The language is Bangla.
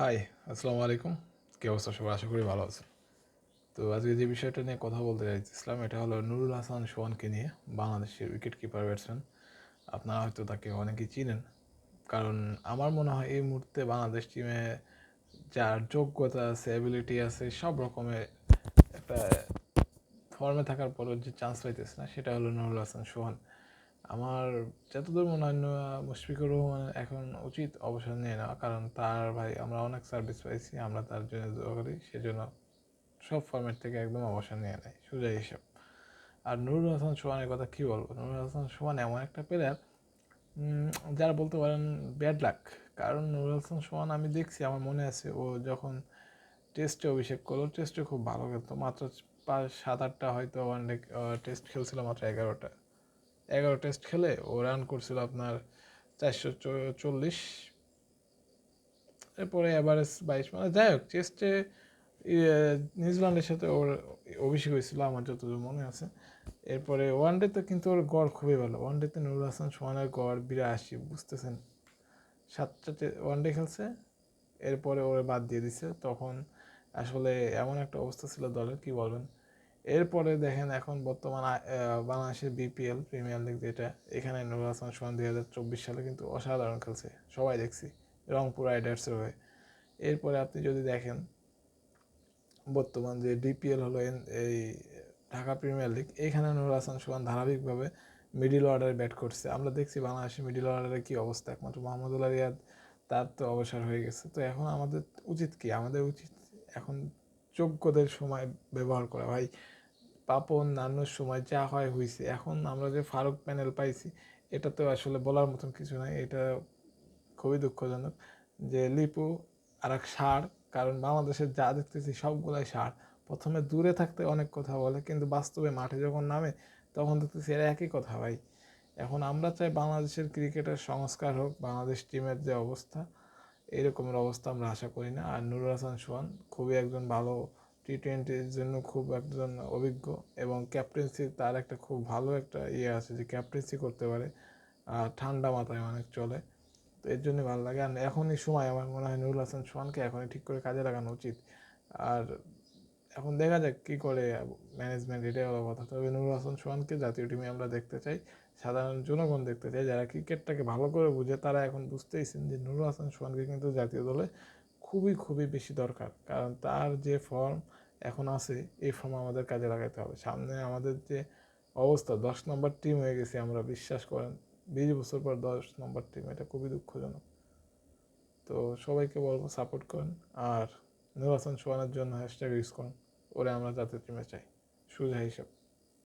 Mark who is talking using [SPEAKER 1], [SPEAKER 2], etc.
[SPEAKER 1] হাই আসসালামু আলাইকুম। কী অবস্থা সবাই? আশা করি ভালো আছেন। তো আজকে যে বিষয়টা নিয়ে কথা বলতে চাইছিলাম এটা হলো নুরুল হাসান সোহানকে নিয়ে, বাংলাদেশের উইকেট কিপার ব্যাটসম্যান আপনারা হয়তো তাকে অনেকেই চিনেন। কারণ আমার মনে হয় এই মুহূর্তে বাংলাদেশ টিমে যার যোগ্যতা আছে অ্যাবিলিটি আছে, সব রকমের একটা ফর্মে থাকার পরও যে চান্স পাইতেছে না, সেটা হলো নুরুল হাসান সোহান। আমার যতদূর মনে হয় মুশফিকুর রহমান এখন উচিত অবসর নিয়ে নেওয়া কারণ তার ভাই, আমরা অনেক সার্ভিস পাইছি, আমরা তার জন্য দোয়া করি, সেজন্য সব ফর্মেট থেকে একদম অবসর নিয়ে নেয় সোজা হিসাব আর নুরুল হাসান সোহানের কথা কী বলব? নুরুল হাসান সোহান এমন একটা প্লেয়ার যারা বলতে পারেন ব্যাড লাক কারণ নুরুল হাসান সোহান আমি দেখছি, আমার মনে আছে, ও যখন টেস্টে অভিষেক করল টেস্টে খুব ভালো খেলতো, মাত্র পাঁচ, সাত, আটটা হয়তো ওয়ান ডে টেস্ট খেলছিল মাত্র এগারোটা। এগারো টেস্ট খেলে ও রান করছিল আপনার চারশো চল্লিশ। এরপরে অ্যাভারেজ বাইশ মানে যাই হোক টেস্টে নিউজিল্যান্ডের সাথে ওর অভিষেক হয়েছিল, আমার যতদূর মনে আছে। এরপরে ওয়ান ডেতে কিন্তু ওর গড় খুবই ভালো। ওয়ান ডেতে নুরুল হাসান সোহানের গড় বিরাশি, বুঝতেছেন? সাতটা ওয়ান ডে খেলছে, এরপরে ওরে বাদ দিয়ে দিছে। তখন আসলে এমন একটা অবস্থা ছিল দলের, কি বলবেন এরপরে দেখেন এখন বর্তমান বাংলাদেশের বিপিএল প্রিমিয়ার লিগ যেটা, এখানে নুরুল হাসান সোহান দুই হাজার চব্বিশ সালে কিন্তু অসাধারণ খেলছে। সবাই দেখছি, রংপুর রাইডার্সের হয়ে। এরপরে আপনি যদি দেখেন, বর্তমান যে ডিপিএল হলো এই ঢাকা প্রিমিয়ার লিগ এখানে নুরুল হাসান সোহান ধারাবাহিকভাবে মিডিল অর্ডারে ব্যাট করছে। আমরা দেখছি বাংলাদেশের মিডিল অর্ডারে কী অবস্থা? একমাত্র মোহাম্মদুল্লাহ রিয়াদ তার তো অবসর হয়ে গেছে। তো এখন আমাদের উচিত কি? আমাদের উচিত এখন যোগ্যদের সময় ব্যবহার করা। ভাই পাপন নান্নুর সময় যা হয় হয়েছে এখন আমরা যে ফারুক প্যানেল পাইছি, এটা তো আসলে বলার মতন কিছু নাই। এটা খুবই দুঃখজনক যে লিপু আর এক সার, কারণ বাংলাদেশের যা দেখতেছি সবগুলাই সার। প্রথমে দূরে থাকতে অনেক কথা বলে, কিন্তু বাস্তবে মাঠে যখন নামে, তখন দেখতেছি এরা একই কথা ভাই। এখন আমরা চাই বাংলাদেশের ক্রিকেটের সংস্কার হোক, বাংলাদেশ টিমের যে অবস্থা, এরকমের অবস্থা আমরা আশা করি না। আর নুরুল হাসান সোহান খুবই একজন ভালো টি টোয়েন্টির জন্য খুব একজন অভিজ্ঞ এবং ক্যাপ্টেন্সি তার একটা খুব ভালো একটা ইয়ে আছে যে ক্যাপ্টেন্সি করতে পারে। আর ঠান্ডা মাথায় অনেক চলে। তো এর জন্য ভালো লাগে। আর এখনই সময় আমার মনে হয় নুরুল হাসান সোহানকে এখনই ঠিক করে কাজে লাগানো উচিত। আর এখন দেখা যাক কী করে ম্যানেজমেন্ট এটাই হলো কথা। তবে নুরুল হাসান সোহানকে জাতীয় টিমে আমরা দেখতে চাই, সাধারণ জনগণ দেখতে চাই। যারা ক্রিকেটটাকে ভালো করে বুঝে তারা এখন বুঝতেইছেন যে নুরুল হাসান সোহানকে কিন্তু জাতীয় দলে খুবই খুবই বেশি দরকার। কারণ তার যে ফর্ম এখন আছে, এই ফর্ম আমাদের কাজে লাগাতে হবে। সামনে আমাদের যে অবস্থা, দশ নম্বর টিম হয়ে গেছে আমরা, বিশ্বাস করেন, বিশ বছর পর দশ নম্বর টিম এটা খুবই দুঃখজনক। তো সবাইকে বলব সাপোর্ট করেন। আর নির্বাচন সোহানের জন্য হ্যাশট্যাগ ইউজ করুন। ওরে আমরা জাতীয় টিমে চাই। সুজা হিসাব।